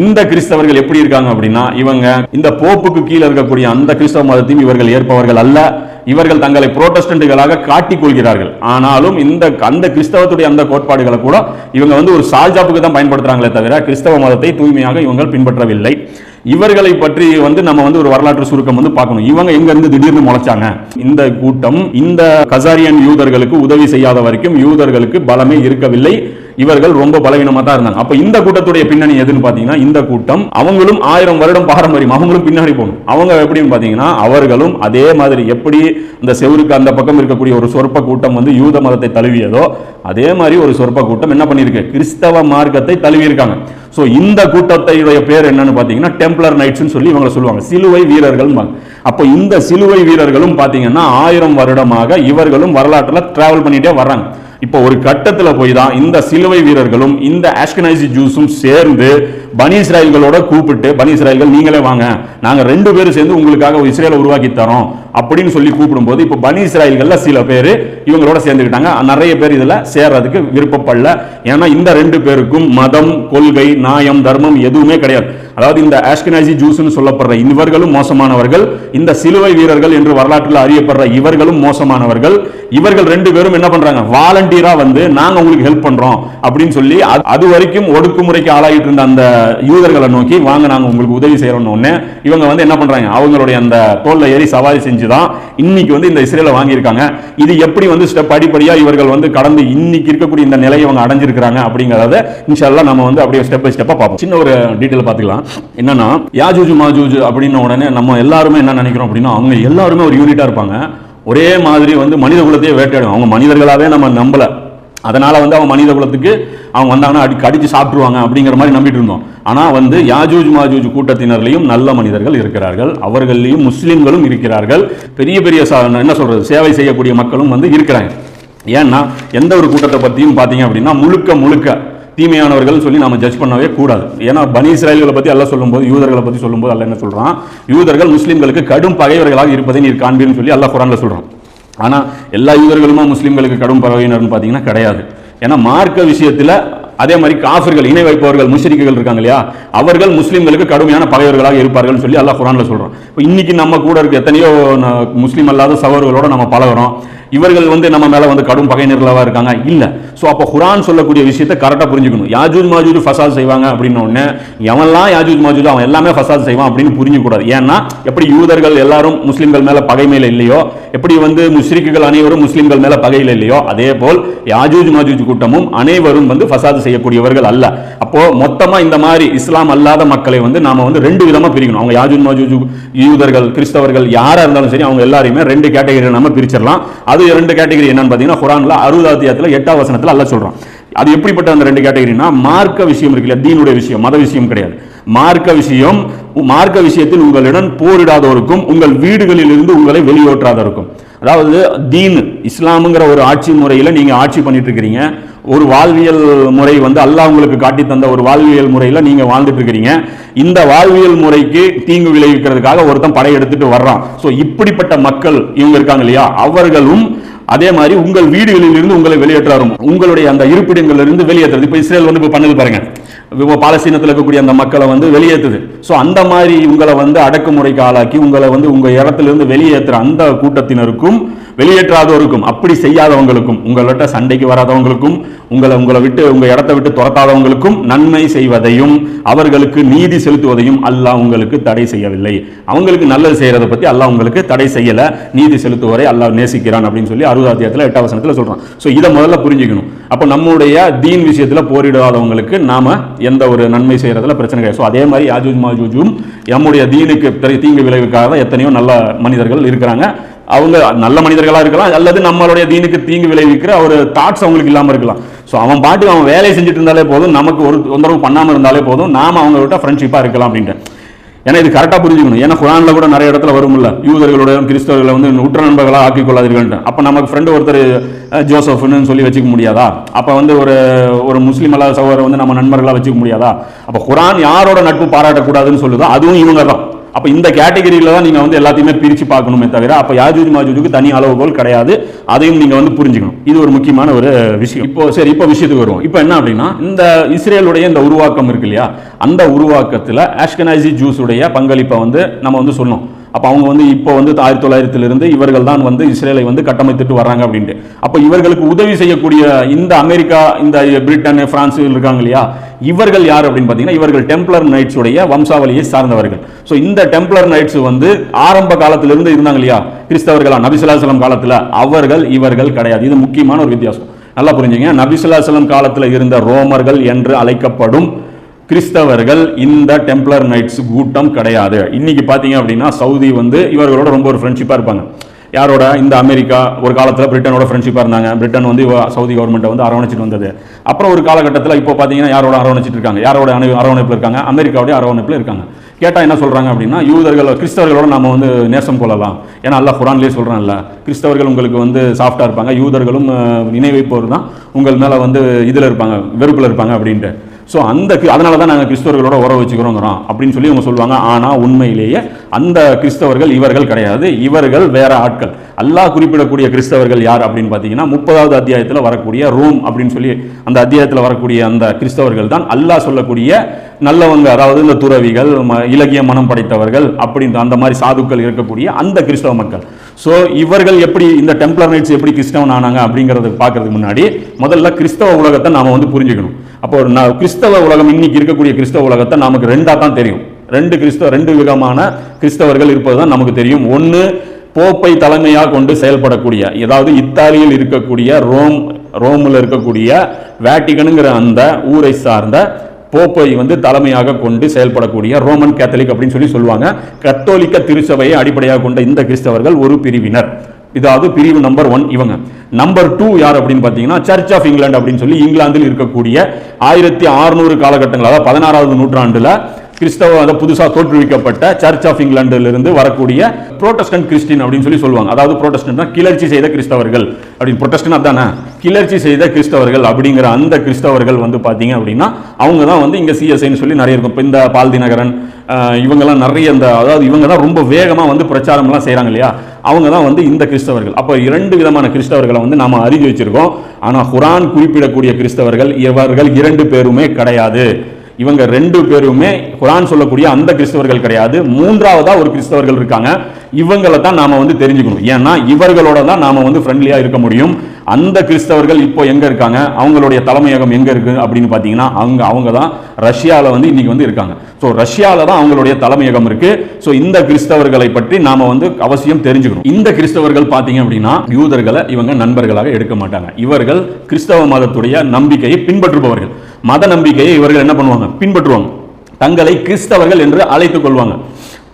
இந்த கிறிஸ்தவர்கள் எப்படி இருக்காங்க அப்படின்னா இவங்க இந்த போப்புக்கு கீழே இருக்கக்கூடிய அந்த கிறிஸ்தவ மதத்தையும் இவர்கள் ஏற்பவர்கள் அல்ல. இவர்கள் தங்களை புரோட்டஸ்டன்ட்டுகளாக காட்டிக் கொள்கிறார்கள். ஆனாலும் இந்த அந்த கிறிஸ்தவத்துடைய அந்த கோட்பாடுகளை கூட இவங்க வந்து ஒரு சால்ஜாப்புக்கு தான் பயன்படுத்துறாங்களே தவிர கிறிஸ்தவ மதத்தை தூய்மையாக இவங்க பின்பற்றவில்லை. இவர்களை பற்றி வந்து நம்ம வந்து ஒரு வரலாற்று சுருக்கம் வந்து பார்க்கணும். இவங்க எங்க இருந்து திடீர்னு முளைச்சாங்க? இந்த கூட்டம் இந்த கசாரியன் யூதர்களுக்கு உதவி செய்யாத வரைக்கும் யூதர்களுக்கு பலமே இருக்கவில்லை. இவர்கள் ரொம்ப பலவீனமா தான் இருந்தாங்க. அப்ப இந்த கூட்டத்துடைய பின்னணி எதுன்னு பாத்தீங்கன்னா இந்த கூட்டம் அவங்களும் ஆயிரம் வருடம் பாரம்பரியம் அவங்களும் பின்னாடி போகணும். அவங்க எப்படின்னு பாத்தீங்கன்னா அவர்களும் அதே மாதிரி எப்படி இந்த செவருக்கு அந்த பக்கம் இருக்கக்கூடிய ஒரு சொற்ப கூட்டம் வந்து யூத மதத்தை தழுவியதோ அதே மாதிரி ஒரு சொற்ப கூட்டம் என்ன பண்ணியிருக்கு? கிறிஸ்தவ மார்க்கத்தை தழுவி இருக்காங்க ஸோ இந்த கூட்டத்தையுடைய பேர் என்னன்னு பார்த்தீங்கன்னா டெம்ப்ளர் நைட்ஸ்னு சொல்லி இவங்க சொல்லுவாங்க. சிலுவை வீரர்கள் அப்போ இந்த சிலுவை வீரர்களும் பார்த்தீங்கன்னா ஆயிரம் வருடமாக இவர்களும் வரலாற்றில் டிராவல் பண்ணிகிட்டே வர்றாங்க. இப்போ ஒரு கட்டத்துல போய் தான் இந்த சிலுவை வீரர்களும் இந்த ஆஷ்கனைசி ஜூஸும் சேர்ந்து பனி இஸ்ராயல்களோட கூப்பிட்டு பனி இஸ்ராயல்கள் நீங்களே வாங்க. நாங்க ரெண்டு பேரும் சேர்ந்து உங்களுக்காக இஸ்ரேலை உருவாக்கி தரோம். அப்படின்னு சொல்லி கூப்பிடும்போது இப்போ பனி இஸ்ராயல்கள்ல சில பேர் இவங்களோட சேர்ந்துக்கிட்டாங்க நிறைய பேர் இதில் சேர்றதுக்கு விருப்பப்படல. ஏன்னா இந்த ரெண்டு பேருக்கும் மதம் கொள்கை நியாயம் தர்மம் எதுவுமே கிடையாது. அதாவது இந்த ஆஷ்கனாசி ஜூஸ்னு சொல்லப்படுற இவர்களும் மோசமானவர்கள் இந்த சிலுவை வீரர்கள் என்று வரலாற்றில் அறியப்படுற இவர்களும் மோசமானவர்கள். இவர்கள் ரெண்டு பேரும் என்ன பண்றாங்க? வாலண்டியரா வந்து நாங்க உங்களுக்கு ஹெல்ப் பண்றோம். அப்படின்னு சொல்லி அது- அது வரைக்கும் ஒடுக்குமுறைக்கு ஆளாகிட்டு இருந்த அந்த யூதர்களை நோக்கி வாங்க நாங்க உங்களுக்கு உதவி செய்யறோம்னு இவங்க வந்து என்ன பண்றாங்க? அவங்களுடைய அந்த தோல்ல ஏறி சவாரி செஞ்சு செஞ்சுதான் இன்னைக்கு வந்து இந்த இஸ்ரேலை வாங்கியிருக்காங்க. இது எப்படி வந்து ஸ்டெப் படிப்படியா இவர்கள் வந்து கடந்து இன்னைக்கு இருக்கக்கூடிய இந்த நிலையை அவங்க அடைஞ்சிருக்கிறாங்க அப்படிங்கிறத இன்ஷால்லாம் நம்ம வந்து அப்படியே ஸ்டெப் பை ஸ்டெப்பாக பார்ப்போம். சின்ன ஒரு டீட்டெயில் பார்த்துக்கலாம். என்னன்னா யாஜூஜ் மாஜூஜ் அப்படின்ன உடனே நம்ம எல்லாருமே என்ன நினைக்கிறோம் அப்படின்னா அவங்க எல்லாருமே ஒரு யூனிட்டா இருப்பாங்க. ஒரே மாதிரி வந்து மனித குலத்தையே வேட்டையாடும். அவங்க மனிதர்களாவே நம்ம நம்பல. அதனால் வந்து அவங்க மனித குலத்துக்கு அவங்க வந்தாங்கன்னா அடி கடிச்சு சாப்பிட்ருவாங்க அப்படிங்கிற மாதிரி நம்பிட்டு இருந்தோம். ஆனால் வந்து யாஜூஜ் மாஜூஜ் கூட்டத்தினர்லையும் நல்ல மனிதர்கள் இருக்கிறார்கள். அவர்களையும் முஸ்லீம்களும் இருக்கிறார்கள். பெரிய பெரிய என்ன சொல்கிறது சேவை செய்யக்கூடிய மக்களும் வந்து இருக்கிறாங்க. ஏன்னா எந்த ஒரு கூட்டத்தை பற்றியும் பார்த்தீங்க அப்படின்னா முழுக்க முழுக்க தீமையானவர்கள் சொல்லி நம்ம ஜட்ஜ் பண்ணவே கூடாது. ஏன்னா பனி இஸ்ராயல்களை பற்றி அல்ல சொல்லும்போது யூதர்களை பற்றி சொல்லும்போது அல்ல என்ன சொல்கிறான் யூதர்கள் முஸ்லீம்களுக்கு கடும் பகைவர்களாக இருப்பதை நீர் காண்பீர்னு சொல்லி அல்ல குரானில் சொல்கிறான் ஆனால் எல்லா யூதர்களுமா முஸ்லீம்களுக்கு கடும் பகையினர்னு பார்த்தீங்கன்னா கிடையாது. ஏன்னா மார்க்க விஷயத்தில் அதே மாதிரி காஃபர்கள் இணை வைப்பவர்கள் முஷ்ரிக்குகள் இருக்காங்க இல்லையா? அவர்கள் முஸ்லீம்களுக்கு கடுமையான பகைவர்களாக இருப்பார்கள் சொல்லி அல்லாஹ் குரானில் சொல்கிறோம் இப்போ இன்னைக்கு நம்ம கூட இருக்க எத்தனையோ முஸ்லீம் அல்லாத சகோதரர்களோட நம்ம பழகுறோம். இவர்கள் வந்து நம்ம மேலே வந்து கடும் பகையினர்களாக இருக்காங்க? இல்லை. ஸோ அப்போ குரான் சொல்லக்கூடிய விஷயத்தை கரெக்டாக புரிஞ்சுக்கணும். யாஜூஜ் மாஜூஜ் ஃபசாத் செய்வாங்க அப்படின்னு ஒன்று எவன்லாம் யாஜூஜ் மாஜூஜ் அவன் எல்லாமே ஃபசாத் செய்வான் அப்படின்னு புரிஞ்சுக்கூடாது ஏன்னா எப்படி யூதர்கள் எல்லாரும் முஸ்லீம்கள் மேலே பகைமையில் இல்லையோ எப்படி வந்து முஸ்ரிக்குகள் அனைவரும் முஸ்லீம்கள் மேலே பகையில் இல்லையோ அதே போல் யாஜூஜ் மாஜூஜ் கூட்டமும் அனைவரும் வந்து ஃபசாது செய்யக்கூடியவர்கள் அல்ல. அப்போ மொத்தமாக இந்த மாதிரி இஸ்லாம் அல்லாத மக்களை வந்து நாம் வந்து ரெண்டு விதமாக பிரிக்கணும். அவங்க யாஜூஜ் மாஜூஜ் யூதர்கள் கிறிஸ்தவர்கள் யாராக இருந்தாலும் சரி அவங்க எல்லாரையுமே ரெண்டு கேட்டகரியில் நம்ம பிரிச்சிடலாம். அது ரெண்டு கேட்டகரி என்னன்னு பாத்தீங்கன்னா குரானில் அறுபது அத்தியாயத்தில் எட்டாம் வசனத்தில் அல்ல சொல்றான். அது எப்படிப்பட்ட அந்த ரெண்டு கேட்டகரினா மார்க்க விஷயம் இருக்குல்ல தீனுடைய விஷயம் மத விஷயம் கிடையாது. மார்க்க விஷயம் மார்க்க விஷயத்தில் உங்களுடன் போரிடாதோருக்கும் உங்கள் வீடுகளில் இருந்து உங்களை வெளியேற்றாதோருக்கும். அதாவது தீன் இஸ்லாமுங்கிற ஒரு ஆட்சி முறையில நீங்க ஆட்சி பண்ணிட்டு இருக்கிறீங்க. ஒரு வாழ்வியல் முறை வந்து அல்லாஹ் உங்களுக்கு காட்டி தந்த ஒரு வாழ்வியல் முறையில் நீங்கள் வாழ்ந்துட்டு இருக்கிறீங்க. இந்த வாழ்வியல் முறைக்கு தீங்கு விளைவிக்கிறதுக்காக ஒருத்தன் படையெடுத்துட்டு வர்றான். ஸோ இப்படிப்பட்ட மக்கள் இவங்க இருக்காங்க இல்லையா? அவர்களும் அதே மாதிரி உங்கள் வீடுகளிலிருந்து உங்களை வெளியேற்றாரும். உங்களுடைய அந்த இருப்பிடங்களிலிருந்து வெளியேற்றுறது. இப்போ இஸ்ரேல் வந்து இப்போ பண்ணது பாருங்க. பாலஸ்தீனத்தில் இருக்கக்கூடிய அந்த மக்களை வந்து வெளியேற்றுது ஸோ அந்த மாதிரி உங்களை வந்து அடக்குமுறைக்கு ஆளாக்கி உங்களை வந்து உங்கள் இடத்துல இருந்து வெளியேற்றுற அந்த கூட்டத்தினருக்கும் வெளியேற்றாதவருக்கும் அப்படி செய்யாதவங்களுக்கும் உங்கள்கிட்ட சண்டைக்கு வராதவங்களுக்கும் உங்களை உங்களை விட்டு உங்கள் இடத்தை விட்டு துரத்தாதவங்களுக்கும் நன்மை செய்வதையும் அவர்களுக்கு நீதி செலுத்துவதையும் அல்லாஹ் உங்களுக்கு தடை செய்யவில்லை. அவங்களுக்கு நல்லது செய்கிறத பற்றி அல்லாஹ் உங்களுக்கு தடை செய்யலை. நீதி செலுத்துவரை அல்லாஹ் நேசிக்கிறான் அப்படின்னு சொல்லி அறுபதாத்தியத்தில் அத்தியாயத்தில் எட்டாம் வசனத்தில் ஸோ இதை முதல்ல புரிஞ்சுக்கணும். அப்போ நம்முடைய தீன் விஷயத்தில் போரிடாதவங்களுக்கு நாம் எந்த ஒரு நன்மை செய்கிறதுல பிரச்சனை கிடையாது. ஸோ அதே மாதிரி யாஜூஜ் மாஜூஜும் நம்முடைய தீனுக்கு தீங்கு தீங்கு தான் எத்தனையோ நல்ல மனிதர்கள் இருக்கிறாங்க. அவங்க நல்ல மனிதர்களாக இருக்கலாம் அல்லது நம்மளுடைய தீனுக்கு தீங்கு விளைவிக்கிற ஒரு தாட்ஸ் அவங்களுக்கு இல்லாமல் இருக்கலாம். ஸோ அவன் பாட்டுக்கு அவன் வேலையை செஞ்சுட்டு இருந்தாலே போதும் நமக்கு ஒரு தொந்தரவு பண்ணாமல் இருந்தாலே போதும் நாம் அவங்கள்ட்ட ஃப்ரெண்ட்ஷிப்பாக இருக்கலாம் அப்படின்ட்டு. ஏன்னா இது கரெக்டாக புரிஞ்சுக்கணும். ஏன்னா குரானில் கூட நிறைய இடத்துல வரும்ல. யூதர்களோட கிறிஸ்தவர்களை வந்து உற்ற நண்பர்களாக ஆக்கி கொள்ளாதீர்கள் அப்போ நமக்கு ஃப்ரெண்டு ஒருத்தர் ஜோசஃப்னு ஜோசப்னு சொல்லி வச்சுக்க முடியாதா? அப்போ வந்து ஒரு ஒரு முஸ்லீம் அல்லாத சகோதரர் வந்து நம்ம நண்பர்களாக வச்சுக்க முடியாதா? அப்போ குரான் யாரோட நட்பு பாராட்டக்கூடாதுன்னு சொல்லுதோ அதுவும் இவங்க தான் அப்போ இந்த கேட்டகரியில் தான் நீங்கள் வந்து எல்லாத்தையுமே பிரித்து பார்க்கணுமே தவிர அப்போ யாஜூஜ் மாஜூஜுக்கு தனி அளவுகோல் கிடையாது. அதையும் நீங்கள் வந்து புரிஞ்சுக்கணும். இது ஒரு முக்கியமான ஒரு விஷயம். இப்போ சரி இப்போ விஷயத்துக்கு வருவோம். இப்போ என்ன அப்படின்னா இந்த இஸ்ரேலுடைய இந்த உருவாக்கம் இருக்கு இல்லையா? அந்த உருவாக்கத்தில் ஆஷ்கனாசி ஜூஸுடைய பங்களிப்பை வந்து நம்ம வந்து சொன்னோம் அப்போ அவங்க வந்து இப்போ வந்து ஆயிரத்தி தொள்ளாயிரத்திலிருந்து இவர்கள் தான் வந்து இஸ்ரேலை வந்து கட்டமைத்துட்டு வராங்க அப்படின்ட்டு. அப்போ இவர்களுக்கு உதவி செய்யக்கூடிய இந்த அமெரிக்கா இந்த பிரிட்டன் பிரான்ஸ் இருக்காங்க இல்லையா? இவர்கள் யார் அப்படின்னு பார்த்தீங்கன்னா இவர்கள் டெம்ப்ளர் நைட்ஸ் உடைய வம்சாவளியை சார்ந்தவர்கள். ஸோ இந்த டெம்ப்ளர் நைட்ஸ் வந்து ஆரம்ப காலத்திலிருந்து இருந்தாங்க இல்லையா? கிறிஸ்தவர்களா நபிசுல்லாசலம் காலத்தில். அவர்கள் இவர்கள் கிடையாது. இது முக்கியமான ஒரு வித்தியாசம். நல்லா புரிஞ்சுங்க. நபிசுல்லாசலம் காலத்தில் இருந்த ரோமர்கள் என்று அழைக்கப்படும் கிறிஸ்தவர்கள் இந்த டெம்ப்ளர் நைட்ஸ் கூட்டம் கிடையாது. இன்னைக்கு பார்த்தீங்க அப்படின்னா சவுதி வந்து இவர்களோட ரொம்ப ஒரு ஃப்ரெண்ட்ஷிப்பாக இருப்பாங்க. யாரோட? இந்த அமெரிக்கா ஒரு காலத்தில் பிரிட்டனோட ஃப்ரெண்ட்ஷிப்பாக இருந்தாங்க. பிரிட்டன் வந்து சவுதி கவர்மெண்ட்டை வந்து அரவணைச்சிட்டு வந்தது. அப்புறம் ஒரு காலகட்டத்தில் இப்போ பார்த்தீங்கன்னா யாரோட அரவணைச்சிட்டு இருக்காங்க? யாரோட அணு அரவணைப்பில் இருக்காங்க? அமெரிக்காவுடைய அரவணைப்பில் இருக்காங்க. கேட்டால் என்ன சொல்கிறாங்க அப்படின்னா யூதர்கள் கிறிஸ்தவர்களோட நம்ம வந்து நேசம் கொள்ளலாம். ஏன்னா அல்லாஹ் குரான்லேயே சொல்கிறான்ல கிறிஸ்தவர்கள் உங்களுக்கு வந்து சாஃப்டாக இருப்பாங்க யூதர்களும் நினைவைப்போர் தான் உங்கள் மேலே வந்து இதில் இருப்பாங்க வெறுப்பில் இருப்பாங்க அப்படின்ட்டு. ஸோ அந்த அதனால தான் நாங்கள் கிறிஸ்தவர்களோட உறவு வச்சுக்கிறோங்கிறோம் அப்படின்னு சொல்லி அவங்க சொல்லுவாங்க. ஆனால் உண்மையிலேயே அந்த கிறிஸ்தவர்கள் இவர்கள் கிடையாது. இவர்கள் வேற ஆட்கள். அல்லாஹ் குறிப்பிடக்கூடிய கிறிஸ்தவர்கள் யார் அப்படின்னு பார்த்தீங்கன்னா முப்பதாவது அத்தியாயத்தில் வரக்கூடிய ரோம் அப்படின்னு சொல்லி அந்த அத்தியாயத்தில் வரக்கூடிய அந்த கிறிஸ்தவர்கள் தான் அல்லாஹ் சொல்லக்கூடிய நல்லவங்க. அதாவது இந்த துறவிகள் ம- இலகிய மனம் படைத்தவர்கள் அப்படின்ற அந்த மாதிரி சாதுக்கள் இருக்கக்கூடிய அந்த கிறிஸ்தவ மக்கள். ஸோ இவர்கள் எப்படி இந்த டெம்ப்ளர் நைட்ஸ் எப்படி கிறிஸ்தவன் ஆனாங்க அப்படிங்கிறத பார்க்கறதுக்கு முன்னாடி முதல்ல கிறிஸ்தவ உலகத்தை நாம் வந்து புரிஞ்சுக்கணும். அப்போ ஒரு கிறிஸ்தவ உலகம் இன்னைக்கு இருக்கக்கூடிய கிறிஸ்தவ உலகத்தை நமக்கு ரெண்டாக தான் தெரியும். ரெண்டு கிறிஸ்தவ ரெண்டு விதமான கிறிஸ்தவர்கள் இருப்பது தான் நமக்கு தெரியும். ஒன்று போப்பை தலைமையாக கொண்டு செயல்படக்கூடிய ஏதாவது இத்தாலியில் இருக்கக்கூடிய ரோம் ரோமில் இருக்கக்கூடிய வேட்டிகனுங்கிற அந்த ஊரை சார்ந்த போப்பை வந்து தலைமையாக கொண்டு செயல்படக்கூடிய ரோமன் கேத்தலிக் அப்படின்னு சொல்லி சொல்லுவாங்க. கத்தோலிக்க திருச்சபையை அடிப்படையாக கொண்ட இந்த கிறிஸ்தவர்கள் ஒரு பிரிவினர். இதாவது பிரிவு நம்பர் ஒன் இவங்க. நம்பர் டூ யார் அப்படின்னு பார்த்தீங்கன்னா சர்ச் ஆஃப் இங்கிலாந்து அப்படின்னு சொல்லி இங்கிலாந்தில் இருக்கக்கூடிய ஆயிரத்தி அறுநூறு காலகட்டங்கள் அதாவது பதினாறாவது நூற்றாண்டில் கிறிஸ்தவ அதை புதுசாக தோற்றுவிக்கப்பட்ட சர்ச் ஆஃப் இங்கிலாண்டிலிருந்து வரக்கூடிய புரோட்டஸ்டன்ட் கிறிஸ்டின் அப்படின்னு சொல்லி சொல்லுவாங்க. அதாவது புரோட்டஸ்டன்ட்னா கிளர்ச்சி செய்த கிறிஸ்தவர்கள். அப்படின்னு புரோட்டஸ்டன் அதானே கிளர்ச்சி செய்த கிறிஸ்தவர்கள் அப்படிங்கிற அந்த கிறிஸ்தவர்கள் வந்து பார்த்தீங்க அப்படின்னா அவங்க தான் வந்து இங்கே சிஎஸ்ஐன்னு சொல்லி நிறைய இருக்கும். இப்போ இந்த பால் தினகரன் இவங்கெல்லாம் நிறைய இந்த அதாவது இவங்க தான் ரொம்ப வேகமாக வந்து பிரச்சாரம்லாம் செய்கிறாங்க இல்லையா? அவங்க தான் வந்து இந்த கிறிஸ்தவர்கள். அப்போ இரண்டு விதமான கிறிஸ்தவர்களை வந்து நாம் அறிஞ்சு வச்சிருக்கோம். ஆனால் குரான் குறிப்பிடக்கூடிய கிறிஸ்தவர்கள் இவர்கள் இரண்டு பேருமே கிடையாது. இவங்க ரெண்டு பேருமே குரான் சொல்லக்கூடிய அந்த கிறிஸ்தவர்கள் கிடையாது. மூன்றாவதா ஒரு கிறிஸ்தவர்கள் இருக்காங்க. இவங்களை தான் நாம வந்து தெரிஞ்சுக்கணும். ஏன்னா இவர்களோட தான் நாம வந்து ஃப்ரெண்ட்லியா இருக்க முடியும். அந்த கிறிஸ்தவர்கள் இப்போ எங்க இருக்காங்க? அவங்களுடைய தலைமையகம் எங்க இருக்கு? அப்படின்னு பாத்தீங்கன்னா அவங்க அவங்க தான் ரஷ்யாவில் வந்து இன்னைக்கு வந்து இருக்காங்க. ஸோ ரஷ்யாவில் தான் அவங்களுடைய தலைமையகம் இருக்கு. ஸோ இந்த கிறிஸ்தவர்களை பற்றி நாம வந்து அவசியம் தெரிஞ்சுக்கணும். இந்த கிறிஸ்தவர்கள் பார்த்தீங்க அப்படின்னா யூதர்களை இவங்க நண்பர்களாக எடுக்க மாட்டாங்க. இவர்கள் கிறிஸ்தவ மதத்துடைய நம்பிக்கையை பின்பற்றுபவர்கள். மத நம்பிக்கையை இவர்கள் என்ன பண்ணுவாங்க? பின்பற்றுவாங்க. தங்களை கிறிஸ்தவர்கள் என்று அழைத்துக் கொள்வாங்க.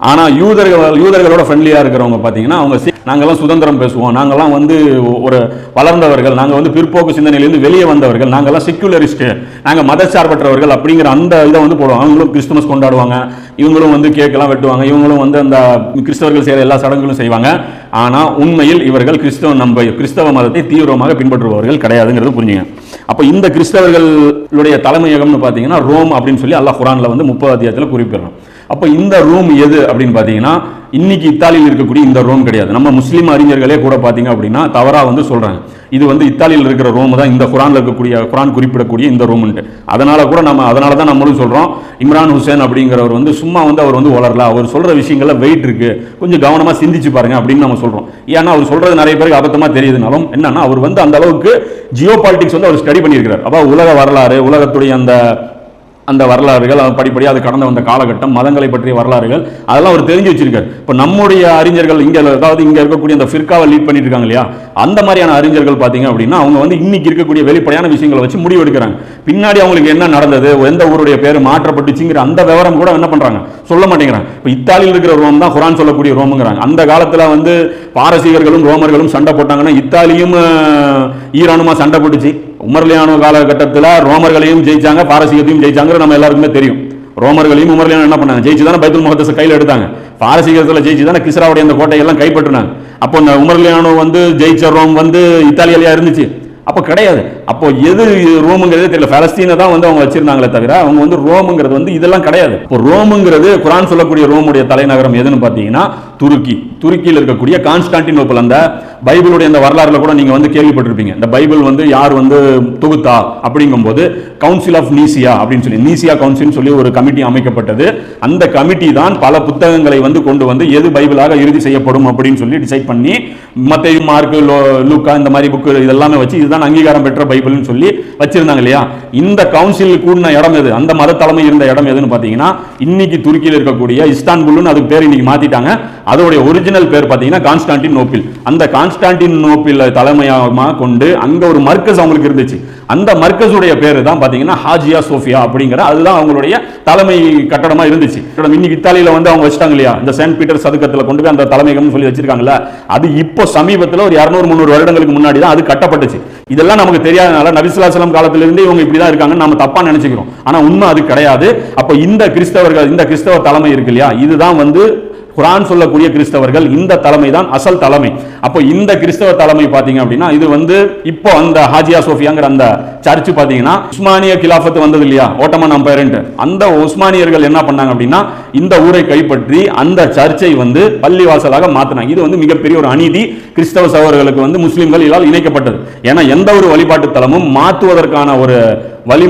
ஆனால் யூதர்கள் யூதர்களோட ஃப்ரெண்ட்லியாக இருக்கிறவங்க பார்த்தீங்கன்னா அவங்க நாங்கள்லாம் சுதந்திரம் பேசுவோம். நாங்கள்லாம் வந்து ஒரு வளர்ந்தவர்கள் நாங்கள் வந்து பிற்போக்கு சிந்தனையிலேருந்து வெளியே வந்தவர்கள் நாங்கள்லாம் செக்யூலரிஸ்ட்டு நாங்கள் மதச்சார்பற்றவர்கள் அப்படிங்கிற அந்த இதை வந்து போடுவாங்க. அவங்களும் கிறிஸ்துமஸ் கொண்டாடுவாங்க. இவங்களும் வந்து கேக்கெல்லாம் வெட்டுவாங்க. இவங்களும் வந்து அந்த கிறிஸ்தவர்கள் செய்கிற எல்லா சடங்குகளும் செய்வாங்க. ஆனால் உண்மையில் இவர்கள் கிறிஸ்தவ நம்ப கிறிஸ்தவ மதத்தை தீவிரமாக பின்பற்றுபவர்கள் கிடையாதுங்கிறது புரிஞ்சுங்க. அப்போ இந்த கிறிஸ்தவர்களுடைய தலைமையகம்னு பார்த்தீங்கன்னா ரோம் அப்படின்னு சொல்லி அல்லாஹ் குரானில் வந்து முப்பது அத்தியாயத்தில் குறிப்பிடுறோம் அப்போ இந்த ரூம் எது அப்படின்னு பார்த்தீங்கன்னா இன்னைக்கு இத்தாலியில் இருக்கக்கூடிய இந்த ரோம் கிடையாது. நம்ம முஸ்லீம் அறிஞர்களே கூட பார்த்தீங்க அப்படின்னா தவறாக வந்து சொல்கிறாங்க இது வந்து இத்தாலியில் இருக்கிற ரோம் தான் இந்த குரான்ல இருக்கக்கூடிய குரான் குறிப்பிடக்கூடிய இந்த ரோம்ன்ட்டு அதனால கூட நம்ம அதனால தான் நம்மளும் சொல்கிறோம் இம்ரான் ஹுசேன் அப்படிங்கிறவர் வந்து சும்மா வந்து அவர் வந்து வளரல அவர் சொல்கிற விஷயங்கள்ல வெயிட் இருக்கு. கொஞ்சம் கவனமாக சிந்திச்சு பாருங்க அப்படின்னு நம்ம சொல்கிறோம் ஏன்னா அவர் சொல்கிறது நிறைய பேருக்கு அபத்தமாக தெரியுதுனாலும் என்னன்னா அவர் வந்து அந்த அளவுக்கு ஜியோ பாலிடிக்ஸ் வந்து அவர் ஸ்டடி பண்ணியிருக்கிறார். அப்போ உலக வரலாறு உலகத்துடைய அந்த அந்த வரலாறுகள் அது படிப்படியாக அது கடந்து வந்த காலகட்டம் மதங்களை பற்றிய வரலாறுகள் அதெல்லாம் அவர் தெரிஞ்சு வச்சிருக்காரு. இப்போ நம்முடைய அறிஞர்கள் இங்கே அதாவது இங்கே இருக்கக்கூடிய அந்த ஃபிர்காவை லீட் பண்ணிட்டு இருக்காங்க இல்லையா? அந்த மாதிரியான அறிஞர்கள் பார்த்தீங்க அப்படின்னா அவங்க வந்து இன்னைக்கு இருக்கக்கூடிய வெளிப்படையான விஷயங்களை வச்சு முடிவு எடுக்கிறாங்க. பின்னாடி அவங்களுக்கு என்ன நடந்தது எந்த ஊருடைய பேர் மாற்றப்பட்டுச்சுங்கிற அந்த விவரம் கூட என்ன பண்ணுறாங்க சொல்ல மாட்டேங்கிறாங்க. இப்போ இத்தாலியில் இருக்கிற ரோம் தான் குரான் சொல்லக்கூடிய ரோமுங்கிறாங்க. அந்த காலத்தில் வந்து பாரசீகர்களும் ரோமர்களும் சண்டை போட்டாங்கன்னா இத்தாலியும் ஈரானுமா சண்டை போட்டுச்சு. உமர்லியானோ காலகட்டத்தில் ரோமர்களையும் ஜெயிச்சாங்க பாரசீகத்தையும் ஜெயிச்சாங்கிற நம்ம எல்லாருக்குமே தெரியும். ரோமர்களையும் உமர்லியானோ என்ன பண்ணாங்க? ஜெயிச்சு தானே பைத்துல் முகத்தஸ் கையில் எடுத்தாங்க. பாரசீகத்தில் ஜெயிச்சு தானே கிஸ்ராவுடைய அந்த கோட்டையெல்லாம் கைப்பற்றினாங்க. அப்போ இந்த உமர்லியானோ வந்து ஜெயிச்ச ரோம் வந்து இத்தாலியிலையா இருந்துச்சு? அப்போ கிடையாது. அப்போ எது ரோமுங்கிறது தெரியல. பலஸ்தீனை தான் வந்து அவங்க வச்சிருந்தாங்களே தவிர அவங்க வந்து ரோமுங்கிறது வந்து இதெல்லாம் கிடையாது. இப்போ ரோமுங்கிறது குரான் சொல்லக்கூடிய ரோமுடைய தலைநகரம் எதுன்னு பார்த்தீங்கன்னா துருக்கி. துருக்கியில் இருக்கக்கூடிய கான்ஸ்டான்டினோப்பிள் அந்த பைபிளுடைய அந்த வரலாறுல கூட நீங்க வந்து கேள்விப்பட்டிருப்பீங்க. இந்த பைபிள் வந்து யார் வந்து தொகுத்தா அப்படிங்கும்போது கவுன்சில் ஆஃப் நீசியா அப்படின்னு சொல்லி நீசியா கவுன்சில்னு சொல்லி ஒரு கமிட்டி அமைக்கப்பட்டது. அந்த கமிட்டி தான் பல புத்தகங்களை வந்து கொண்டு வந்து எது பைபிளாக இறுதி செய்யப்படும் அப்படின்னு சொல்லி டிசைட் பண்ணி மற்ற மார்க் லூக்கா இந்த மாதிரி புக்கு இதெல்லாமே வச்சு இதுதான் அங்கீகாரம் பெற்ற பைபிள்னு சொல்லி வச்சிருந்தாங்க இல்லையா? இந்த கவுன்சில் கூடின இடம் எது? அந்த மத தலைமை இருந்த இடம் எதுன்னு பார்த்தீங்கன்னா இன்னைக்கு துருக்கியில் இருக்கக்கூடிய இஸ்தான்புல்னு அதுக்கு பேர் இன்னைக்கு மாத்திட்டாங்க. அதோடைய ஒரிஜினல் பேர் பார்த்தீங்கன்னா கான்ஸ்டான்டின் நோப்பில் அந்த கான்ஸ்டான்டின் நோப்பில் தலைமையாக கொண்டு அங்க ஒரு மர்க்கஸ் அவங்களுக்கு இருந்துச்சு. அந்த மர்க்கஸுடைய பேர் தான் பார்த்தீங்கன்னா ஹாஜியா சோஃபியா அப்படிங்கிற அதுதான் அவங்களுடைய தலைமை கட்டடமா இருந்துச்சு. இன்னைக்கு இத்தாலியில் வந்து அவங்க வச்சுட்டாங்க இல்லையா? இந்த சென்ட் பீட்டர் சதுக்கத்தில் கொண்டு போய் அந்த தலைமையகம் சொல்லி வச்சிருக்காங்கல்ல அது இப்போ சமீபத்தில் ஒரு இரநூறு முந்நூறு வருடங்களுக்கு முன்னாடி தான் அது கட்டப்பட்டுச்சு. இதெல்லாம் நமக்கு தெரியாதனால நபிசுலாசலம் காலத்திலிருந்து இவங்க இப்படி தான் இருக்காங்கன்னு நம்ம தப்பா நினைச்சுக்கிறோம். ஆனால் உண்மை அது கிடையாது. அப்போ இந்த கிறிஸ்தவர்கள் இந்த கிறிஸ்தவ தலைமை இருக்கு இல்லையா? இதுதான் வந்து குரான் சொல்லக்கூடிய கிறிஸ்தவர்கள் இந்த தலைமை தான் அசல் தலைமை. அப்போ இந்த கிறிஸ்தவ தலைமை பார்த்தீங்க அப்படின்னா இது வந்து இப்போ அந்த ஹாஜியா சோஃபியாங்கிற அந்த சர்ச் பார்த்தீங்கன்னா உஸ்மானிய கிலாஃபத் வந்தது இல்லையா ஓட்டமன் அம்பையர்ன்ட்டு. அந்த உஸ்மானியர்கள் என்ன பண்ணாங்க அப்படின்னா இந்த ஊரை கைப்பற்றி அந்த சர்ச்சை வந்து பள்ளிவாசலாக மாற்றினாங்க இது வந்து மிகப்பெரிய ஒரு அநீதி. கிறிஸ்தவ சகோதரர்களுக்கு வந்து முஸ்லீம்கள் இதால் இணைக்கப்பட்டது. ஏன்னா எந்த ஒரு வழிபாட்டு தலமும் மாற்றுவதற்கான ஒரு வழி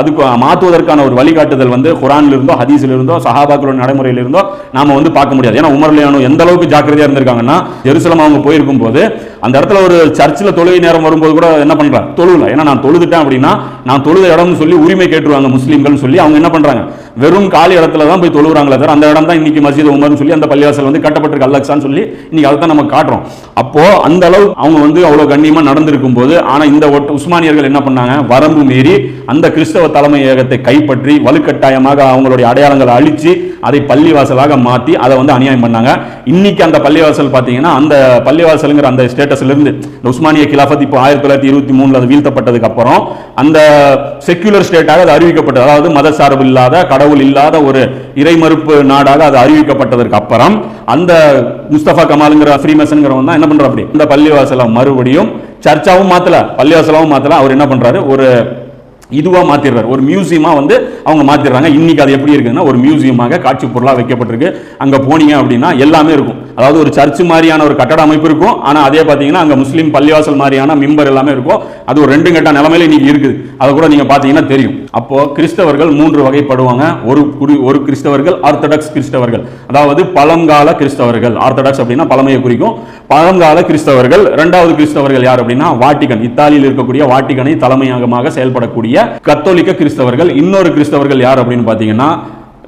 அதுக்கு மாற்றுவதற்கான ஒரு வழிகாட்டுதல் வந்து குரான்ல இருந்தோ ஹதீஸ்ல இருந்தோ சஹாபாக்களோட நடைமுறையில் இருந்தோ நாம வந்து பார்க்க முடியாது. ஏன்னா உமர்லியானோ எந்த அளவுக்கு ஜாக்கிரதையாக இருந்திருக்காங்கன்னா ஜெருசலம் அவங்க போயிருக்கும் போது அந்த இடத்துல ஒரு சர்ச்சில் தொழுகை நேரம் வரும்போது கூட என்ன பண்றாங்க தொழுல ஏன்னா நான் தொழுதுட்டேன் அப்படின்னா நான் தொழுத இடம்னு சொல்லி உரிமை கேட்டுருவாங்க முஸ்லீம்கள் சொல்லி அவங்க என்ன பண்ணுறாங்க வெறும் காலி இடத்துல தான் போய் தொழுகிறாங்களே தவிர அந்த இடம் தான் இன்னைக்கு மஸ்ஜித் உமர்னு சொல்லி அந்த பள்ளிவாசல் வந்து கட்டப்பட்டிருக்கு அல்லக்ஸான்னு சொல்லி இன்னைக்கு அதை தான் நம்ம காட்டுறோம். அப்போ அந்த அளவு அவங்க வந்து அவ்வளோ கண்ணியமாக நடந்திருக்கும் போது ஆனால் இந்த உஸ்மானியர்கள் என்ன பண்ணாங்க? வரம்பு மீறி அந்த கிறிஸ்தவ தலைமையகத்தை கைப்பற்றி வலுக்கட்டாயமாக அவங்களுடைய அடையாளங்களை அழித்து அதை பள்ளிவாசலாக மாற்றி அதை வந்து அநியாயம் பண்ணாங்க. இன்னைக்கு அந்த பள்ளிவாசல் பார்த்தீங்கன்னா அந்த பள்ளிவாசலுங்கிற அந்த ஸ்டேட்டஸ்லேருந்து இந்த உஸ்மானிய கிலாஃபத் இப்போ ஆயிரத்தி தொள்ளாயிரத்தி இருபத்தி மூணில் அது வீழ்த்தப்பட்டதுக்கு அப்புறம் அந்த செக்யூலர் ஸ்டேட்டாக அது அறிவிக்கப்பட்டது. அதாவது மத சார்பு இல்லாத கடவுள் இல்லாத ஒரு இறைமறுப்பு நாடாக அது அறிவிக்கப்பட்டதற்கு அப்புறம் அந்த முஸ்தபா கமாலுங்கிற ஃப்ரீமேசனுங்கிறவன் தான் என்ன பண்றா அப்படி? இந்த பள்ளிவாசலை மறுபடியும் சர்ச்சாவும் மாற்றலை பள்ளிவாசலாவும் மாற்றலை அவர் என்ன பண்ணுறாரு ஒரு இதுவாக மாற்றிடுறார் ஒரு மியூசியமாக வந்து அவங்க மாற்றிடுறாங்க இன்றைக்கி அது எப்படி இருக்குன்னா ஒரு மியூசியமாக காட்சி பொருளாக வைக்கப்பட்டிருக்கு. அங்கே போனீங்க அப்படின்னா எல்லாமே இருக்கும். அதாவது ஒரு சர்ச் மாதிரியான ஒரு கட்டட அமைப்பு இருக்கும். ஆனால் அதே பார்த்தீங்கன்னா அங்கே முஸ்லீம் பள்ளிவாசல் மாதிரியான மிம்பர் எல்லாமே இருக்கும். அது ஒரு ரெண்டு கட்ட நிலமையில இன்னைக்கு இருக்குது. அதை கூட நீங்கள் பார்த்தீங்கன்னா தெரியும். அப்போது கிறிஸ்தவர்கள் மூன்று வகைப்படுவாங்க. ஒரு குறி- ஒரு கிறிஸ்தவர்கள் ஆர்த்தடாக்ஸ் கிறிஸ்தவர்கள். அதாவது பழங்கால கிறிஸ்தவர்கள். ஆர்த்தடாக்ஸ் அப்படின்னா பழமையை குறிக்கும். பழங்கால கிறிஸ்தவர்கள். ரெண்டாவது கிறிஸ்தவர்கள் யார் அப்படின்னா வாட்டிகன். இத்தாலியில் இருக்கக்கூடிய வாட்டிகனை தலைமையகமாக செயல்படக்கூடிய கத்தோலிக்க கிறிஸ்தவர்கள் இன்னொரு கிறிஸ்தவர்கள் யார் அப்படின்னு பார்த்தீங்கன்னா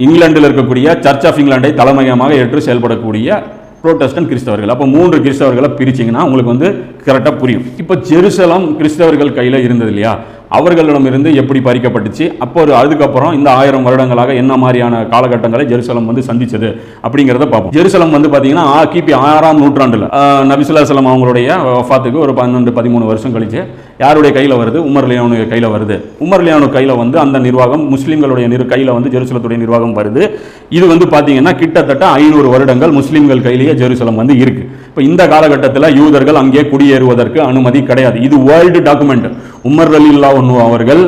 இங்கிலாந்தில் இருக்கக்கூடிய சர்ச் ஆஃப் இங்கிலாண்டை தலைமையமாக ஏற்று செயல்படக்கூடிய புரோட்டஸ்டன் கிறிஸ்தவர்கள். அப்போ மூன்று கிறிஸ்தவர்களை பிரிச்சிங்கன்னா உங்களுக்கு வந்து கரெக்டாக புரியும். இப்போ ஜெருசலம் கிறிஸ்தவர்கள் கையில் இருந்தது இல்லையா? அவர்களிடமிருந்து எப்படி பறிக்கப்பட்டுச்சு? அப்போ ஒரு அதுக்கப்புறம் இந்த ஆயிரம் வருடங்களாக என்ன மாதிரியான காலகட்டங்களை ஜெருசலம் வந்து சந்திச்சது அப்படிங்கிறத பார்ப்போம். ஜெருசலம் வந்து பார்த்தீங்கன்னா கிபி ஆறாம் நூற்றாண்டில் நபிசுல்லாசலம் அவங்களுடைய வஃபாத்துக்கு ஒரு பன்னெண்டு பதிமூணு வருஷம் கழிச்சு யாருடைய கையில் வருது? உமர் லியானுடைய கையில் வருது. உமர் லியானு கையில் வந்து அந்த நிர்வாகம் முஸ்லீம்களுடைய நிர் கையில் வந்து ஜெருசலத்துடைய நிர்வாகம் வருது. இது வந்து பார்த்தீங்கன்னா கிட்டத்தட்ட ஐநூறு வருடங்கள் முஸ்லீம்கள் கையிலேயே ஜெருசலம் வந்து இருக்குது இப்போ இந்த காலகட்டத்தில் யூதர்கள் அங்கே குடியேறுவதற்கு அனுமதி கிடையாது. இது வேர்ல்டு டாக்குமெண்ட் உமர் அலில்லா ஒன்று அவர்கள்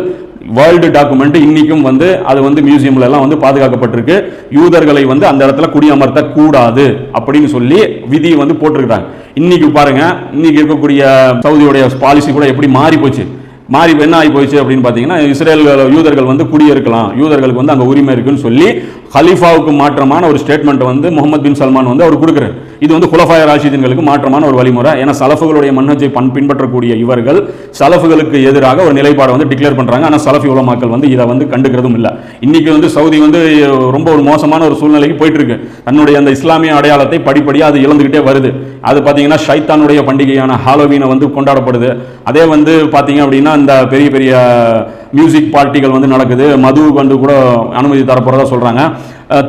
வேர்ல்டு டாக்குமெண்ட் இன்னைக்கும் வந்து அது வந்து மியூசியம்ல எல்லாம் வந்து பாதுகாக்கப்பட்டிருக்கு. யூதர்களை வந்து அந்த இடத்துல குடியமர்த்த கூடாது அப்படின்னு சொல்லி விதி வந்து போட்டிருக்கிறாங்க. இன்னைக்கு பாருங்க இன்னைக்கு இருக்கக்கூடிய சவுதியுடைய பாலிசி கூட எப்படி மாறி போச்சு? மாறி என்ன ஆகி போயிடுச்சு அப்படின்னு பார்த்தீங்கன்னா இஸ்ரேல் யூதர்கள் வந்து குடியிருக்கலாம். யூதர்களுக்கு வந்து அங்கே உரிமை இருக்குன்னு சொல்லி ஹலீஃபாவுக்கு மாற்றமான ஒரு ஸ்டேட்மெண்ட் வந்து முகமது பின் சல்மான் வந்து அவர் கொடுக்குறாரு. இது வந்து குலஃபாய ராஷிதீன்களுக்கு மாற்றமான ஒரு வழிமுறை. ஏன்னா சலஃபுகளுடைய மன்னஜை பண் பின்பற்றக்கூடிய இவர்கள் சலஃபுகளுக்கு எதிராக ஒரு நிலைப்பாடை வந்து டிக்ளேர் பண்ணுறாங்க ஆனால் சலஃபி உலமாக்கள் வந்து இதை வந்து கண்டுக்கிறதும் இல்லை. இன்னைக்கு வந்து சவுதி வந்து ரொம்ப ஒரு மோசமான ஒரு சூழ்நிலைக்கு போயிட்டு இருக்கு தன்னுடைய அந்த இஸ்லாமிய அடையாளத்தை படிப்படியாக அது இழந்துகிட்டே வருது. அது பார்த்தீங்கன்னா ஷைத்தானுடைய பண்டிகையான ஹாலோவீனை வந்து கொண்டாடப்படுது. அதே வந்து பார்த்தீங்க அப்படின்னா இந்த பெரிய பெரிய மியூசிக் பார்ட்டிகள் வந்து நடக்குது. மது வந்து கூட அனுமதி தரப்போகிறதா சொல்கிறாங்க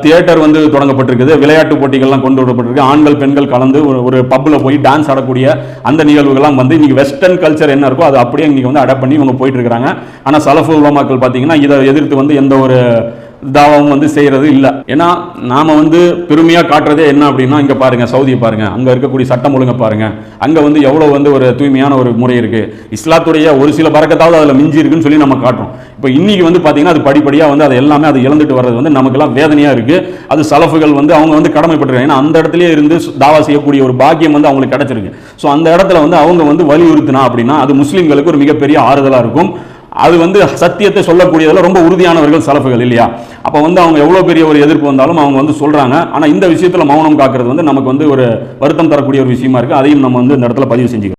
தியேட்டர் வந்து தொடங்கப்பட்டிருக்குது. விளையாட்டு போட்டிகள்லாம் கொண்டு வரப்பட்டிருக்கு ஆண்கள் பெண்கள் கலந்து ஒரு ஒரு பப்பில் போய் டான்ஸ் ஆடக்கூடிய அந்த நிகழ்வுகள்லாம் வந்து இன்றைக்கி வெஸ்டர்ன் கல்ச்சர் என்ன இருக்கோ அது அப்படியே இன்றைக்கி வந்து அடாப்ட் பண்ணி இவங்க போயிட்டு இருக்காங்க ஆனால் சலஃபு உலமாக்கள் பார்த்தீங்கன்னா இதை எதிர்த்து வந்து எந்த ஒரு தாவாவும் வந்து செய்கிறது இல்லை. ஏன்னா நாம் வந்து பெருமையாக காட்டுறதே என்ன அப்படின்னா இங்கே பாருங்க சவுதியை பாருங்கள் அங்கே இருக்கக்கூடிய சட்டம் ஒழுங்கை பாருங்கள் அங்கே வந்து எவ்வளோ வந்து ஒரு தூய்மையான ஒரு முறை இருக்குது இஸ்லாத்துடைய ஒரு சில பறக்கத்தாவது அதில் மிஞ்சி இருக்குன்னு சொல்லி நம்ம காட்டுறோம். இப்போ இன்றைக்கி வந்து பார்த்திங்கன்னா அது படிப்படியாக வந்து அது எல்லாமே அது இழந்துட்டு வர்றது வந்து நமக்கெல்லாம் வேதனையாக இருக்குது அது சலஃபுகள் வந்து அவங்க வந்து கடமைப்பட்டிருக்காங்க. ஏன்னா அந்த இடத்துலயே இருந்து தாவா செய்யக்கூடிய ஒரு பாக்கியம் வந்து அவங்களுக்கு கிடச்சிருக்கு. ஸோ அந்த இடத்துல வந்து அவங்க வந்து வலியுறுத்தினா அப்படின்னா அது முஸ்லீம்களுக்கு ஒரு மிகப்பெரிய ஆறுதலாக இருக்கும். அது வந்து சத்தியத்தை சொல்லக்கூடியதில் ரொம்ப உறுதியானவர்கள் சலப்புகள் இல்லையா? அப்போ வந்து அவங்க எவ்வளோ பெரிய ஒரு எதிர்ப்பு வந்தாலும் அவங்க வந்து சொல்கிறாங்க ஆனால் இந்த விஷயத்தில் மௌனம் காக்கிறது வந்து நமக்கு வந்து ஒரு வருத்தம் தரக்கூடிய ஒரு விஷயமா இருக்குது அதையும் நம்ம வந்து இந்த இடத்துல பதிவு செஞ்சுக்கிறோம்.